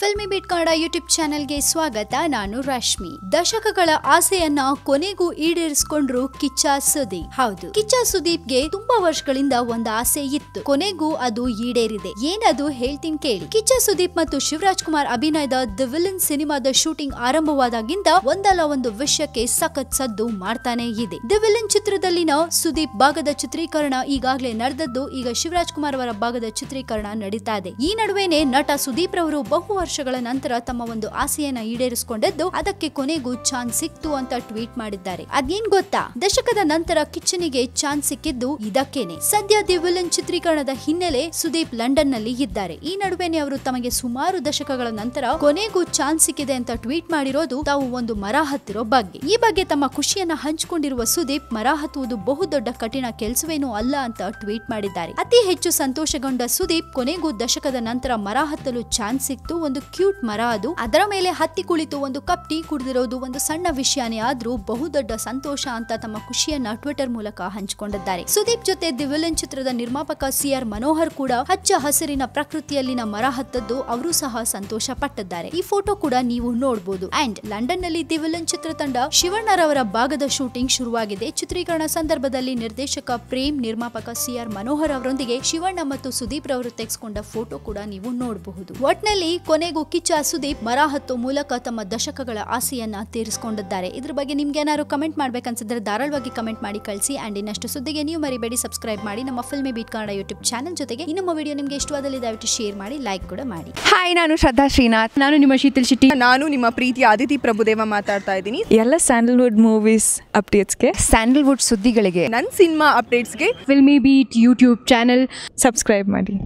Filmy beet Kannada YouTube ಚಾನೆಲ್ಗೆ ಸ್ವಾಗತ. ನಾನು ರಶ್ಮಿ. ದಶಕಗಳ ಆಸೆಯನ್ನ ಕೊನೆಗೂ ಈಡೇರಿಸಿಕೊಂಡ್ರು ಕಿಚ್ಚ ಸುದೀಪ್. ಹೌದು. ಕಿಚ್ಚ ಸುದೀಪ್ಗೆ ತುಂಬಾ ವರ್ಷಗಳಿಂದ ಒಂದು ಆಸೆ ಇತ್ತು. ಕೊನೆಗೂ ಅದು ಈಡೇರಿದೆ. ಏನದು ಹೇಳ್ತೀನಿ ಕೇಳಿ. ಕಿಚ್ಚ ಸುದೀಪ್ ಮತ್ತು ಶಿವರಾಜ್ ಕುಮಾರ್ ಅಭಿನಯದ ದ ವಿಲನ್ ಸಿನಿಮಾದ ಶೂಟಿಂಗ್ ಆರಂಭವಾದಾಗಿಂದ ಒಂದಲ್ಲ ಒಂದು ವಿಷಯಕ್ಕೆ ಸಖತ್ ಸದ್ದು ಮಾಡ್ತಾನೆ ಇದೆ. ದ ವಿಲನ್ ಚಿತ್ರದಲ್ಲಿನ ಸುದೀಪ್ ಭಾಗದ ಚಿತ್ರೀಕರಣ ಈಗಾಗಲೇ ನಡೆದದ್ದು ಈಗ ಶಿವರಾಜ್ ಕುಮಾರ್ ಅವರ ಭಾಗದ ಚಿತ್ರೀಕರಣ ನಡೀತಾ ಇದೆ. ಈ ನಡುವೆನೆ ನಟ ಸುದೀಪ್ ರವರು ಬಹು ವರ್ಷಗಳ ನಂತರ ತಮ್ಮ ಒಂದು ಆಸೆಯನ್ನ ಈಡೇರಿಸಿಕೊಂಡಿದ್ದು, ಅದಕ್ಕೆ ಕೊನೆಗೂ ಚಾನ್ಸ್ ಸಿಕ್ತು ಅಂತ ಟ್ವೀಟ್ ಮಾಡಿದ್ದಾರೆ. ಅದೇನ್ ಗೊತ್ತಾ? ದಶಕದ ನಂತರ ಕಿಚ್ಚನಿಗೆ ಚಾನ್ಸ್ ಸಿಕ್ಕಿದ್ದು ಇದಕ್ಕೇನೆ. ಸದ್ಯ ದಿ ವಿಲನ್ ಚಿತ್ರೀಕರಣದ ಹಿನ್ನೆಲೆ ಸುದೀಪ್ ಲಂಡನ್ನಲ್ಲಿ ಇದ್ದಾರೆ. ಈ ನಡುವೆನೆ ಅವರು ತಮಗೆ ಸುಮಾರು ದಶಕಗಳ ನಂತರ ಕೊನೆಗೂ ಚಾನ್ಸ್ ಸಿಕ್ಕಿದೆ ಅಂತ ಟ್ವೀಟ್ ಮಾಡಿರೋದು ತಾವು ಒಂದು ಮರ ಹತ್ತಿರೋ ಬಗ್ಗೆ. ಈ ಬಗ್ಗೆ ತಮ್ಮ ಖುಷಿಯನ್ನ ಹಂಚಿಕೊಂಡಿರುವ ಸುದೀಪ್ ಮರ ಹತ್ತುವುದು ಬಹುದೊಡ್ಡ ಕಠಿಣ ಕೆಲಸವೇನೂ ಅಲ್ಲ ಅಂತ ಟ್ವೀಟ್ ಮಾಡಿದ್ದಾರೆ. ಅತಿ ಹೆಚ್ಚು ಸಂತೋಷಗೊಂಡ ಸುದೀಪ್ ಕೊನೆಗೂ ದಶಕದ ನಂತರ ಮರ ಹತ್ತಲು ಚಾನ್ಸ್ ಸಿಕ್ತು, ಒಂದು ಕ್ಯೂಟ್ ಮರ ಅದು. ಅದರ ಮೇಲೆ ಹತ್ತಿ ಕುಳಿತು ಒಂದು ಕಪ್ ಟೀ ಕುಡಿದಿರೋದು ಒಂದು ಸಣ್ಣ ವಿಷಯನೇ. ಆದ್ರೂ ಬಹುದೊಡ್ಡ ಸಂತೋಷ ಅಂತ ತಮ್ಮ ಖುಷಿಯನ್ನ ಟ್ವಿಟರ್ ಮೂಲಕ ಹಂಚಿಕೊಂಡಿದ್ದಾರೆ. ಸುದೀಪ್ ಜೊತೆ ದಿ ಚಿತ್ರದ ನಿರ್ಮಾಪಕ ಸಿ ಆರ್ ಮನೋಹರ್ ಕೂಡ ಹಚ್ಚ ಹಸಿರಿನ ಪ್ರಕೃತಿಯಲ್ಲಿನ ಮರ ಹತ್ತದ್ದು ಅವರು ಸಹ ಸಂತೋಷ ಪಟ್ಟಿದ್ದಾರೆ ಈ ಫೋಟೋ ಕೂಡ ನೀವು ನೋಡಬಹುದು ಅಂಡ್ ಲಂಡನ್ನಲ್ಲಿ ದಿ ಚಿತ್ರ ಚಿತ್ರತಂಡ ಶಿವಣ್ಣರವರ ಭಾಗದ ಶೂಟಿಂಗ್ ಶುರುವಾಗಿದೆ. ಚಿತ್ರೀಕರಣ ಸಂದರ್ಭದಲ್ಲಿ ನಿರ್ದೇಶಕ, ಪ್ರೇಮ್ ನಿರ್ಮಾಪಕ ಸಿ ಆರ್ ಮನೋಹರ್ ಅವರೊಂದಿಗೆ ಶಿವಣ್ಣ ಮತ್ತು ಸುದೀಪ್ ರವರು ತೆಗೆಸಿಕೊಂಡ ಫೋಟೋ ಕೂಡ ನೀವು ನೋಡಬಹುದು. ಒಟ್ನಲ್ಲಿ ಕೊನೆಗೂ ಕಿಚ್ಚ ಸುದೀಪ್ ಮರ ಹತ್ತೋ ಮೂಲಕ ತಮ್ಮ ದಶಕಗಳ ಆಸೆಯನ್ನ ತೀರಿಸಿಕೊಂಡಿದ್ದಾರೆ. ಇದ್ರ ಬಗ್ಗೆ ನಿಮ್ಗೆ ಏನಾದ್ರು ಕಮೆಂಟ್ ಮಾಡ್ಬೇಕನ್ಸಿದ್ರೆ ಧಾರಾಳವಾಗಿ ಕಮೆಂಟ್ ಮಾಡಿ ಕಳಿಸಿ. ಅಂಡ್ ಇನ್ನಷ್ಟು ಸುದ್ದಿಗೆ ನೀವು ಮರಿಬೇಡಿ ಸಬ್ಸ್ಕ್ರೈಬ್ ಮಾಡಿ ನಮ್ಮ Filmy Beat Kannada YouTube channel ಜೊತೆಗೆ ನಮ್ಮ ವಿಡಿಯೋ ನಿಮ್ಗೆ ಇಷ್ಟವಾದಲ್ಲಿ ದಯವಿಟ್ಟು ಶೇರ್ ಮಾಡಿ ಲೈಕ್ ಕೂಡ ಮಾಡಿ. ಹಾಯ್ ನಾನು ಶ್ರದ್ಧಾ ಶ್ರೀನಾಥ್. ನಾನು ನಿಮ್ಮ ಶೀತಲ್ ಶೆಟ್ಟಿ. ನಾನು ನಿಮ್ಮ ಪ್ರೀತಿ ಆದಿತಿ ಪ್ರಭುದೇವ ಮಾತಾಡ್ತಾ ಇದ್ದೀನಿ. ಎಲ್ಲ ಸ್ಯಾಂಡಲ್ವುಡ್ ಮೂವೀಸ್ ಅಪ್ಡೇಟ್ಸ್ಗೆ ಸ್ಯಾಂಡಲ್ವುಡ್ ಸುದ್ದಿಗಳಿಗೆ. ನನ್ನ cinema ಅಪ್ಡೇಟ್ಸ್ಗೆ Filmy Beat YouTube channel subscribe ಮಾಡಿ.